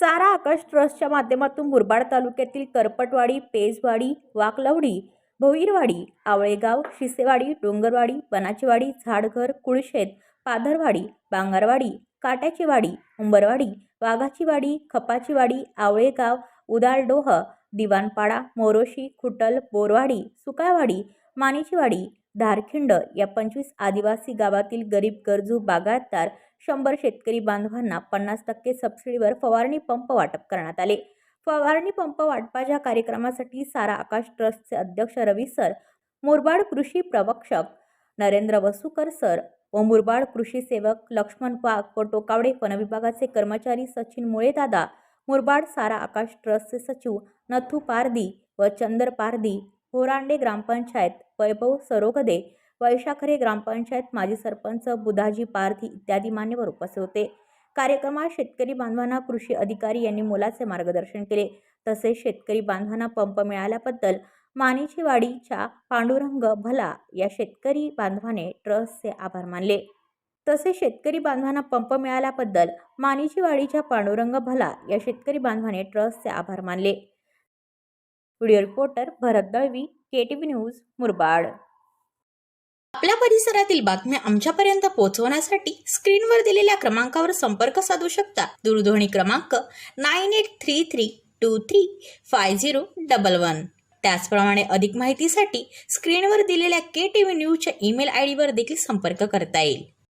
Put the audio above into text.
सारा आकाश ट्रस्टच्या माध्यमातून मुरबाड तालुक्यातील करपटवाडी पेजवाडी वाकलवडी भोईरवाडी आवळेगाव शिसेवाडी डोंगरवाडी बनाचीवाडी झाडघर कुळशेत पाधरवाडी बांगारवाडी काट्याची वाडी उंबरवाडी वाघाचीवाडी खपाचीवाडी आवळेगाव उदालडोह दिवाणपाडा मोरोशी खुटल बोरवाडी सुकाळवाडी मानेचीवाडी धारखिंड या पंचवीस आदिवासी गावातील गरीब गरजू बागायतदार शंभर शेतकरी बांधवांना पन्नास टक्के सबसिडीवर फवारणी पंप वाटप करण्यात आले. फवारणी पंप वाटपाच्या कार्यक्रमासाठी सारा आकाश ट्रस्टचे अध्यक्ष रवी सर मुरबाड कृषी प्रवक्षक नरेंद्र वसुकर सर व मुरबाड कृषी सेवक लक्ष्मण वाघ व टोकावडे वनविभागाचे कर्मचारी सचिन मुळेदादा मुरबाड सारा आकाश ट्रस्टचे सचिव नथू पारदी व चंदर पारदी होरांडे ग्रामपंचायत वैभव सरोगदे वैशाखरे ग्रामपंचायत माजी सरपंच बुधाजी पारधी इत्यादी मान्यवर उपस्थित होते. कार्यक्रमात शेतकरी बांधवांना कृषी अधिकारी यांनी मोलाचे मार्गदर्शन केले. तसेच शेतकरी बांधवांना पंप मिळाल्याबद्दल मानेचीवाडीच्या पांडुरंग भला या शेतकरी बांधवाने ट्रस्टचे आभार मानले. तसेच शेतकरी बांधवांना पंप मिळाल्याबद्दल मानेचीवाडीच्या पांडुरंग भला या शेतकरी बांधवाने ट्रस्टचे आभार मानले. Video reporter Bharat Dalvi K T V news Murbad. आपल्या परिसरातील बातम्या आमच्यापर्यंत पोहोचवण्यासाठी स्क्रीनवर दिलेल्या क्रमांकावर संपर्क साधू शकता. दूरध्वनी क्रमांक nine eight three three two three five zero double one. त्याचप्रमाणे अधिक माहितीसाठी स्क्रीनवर दिलेल्या के टी व्ही न्यूजच्या ईमेल आय डीवर देखील संपर्क करता येईल.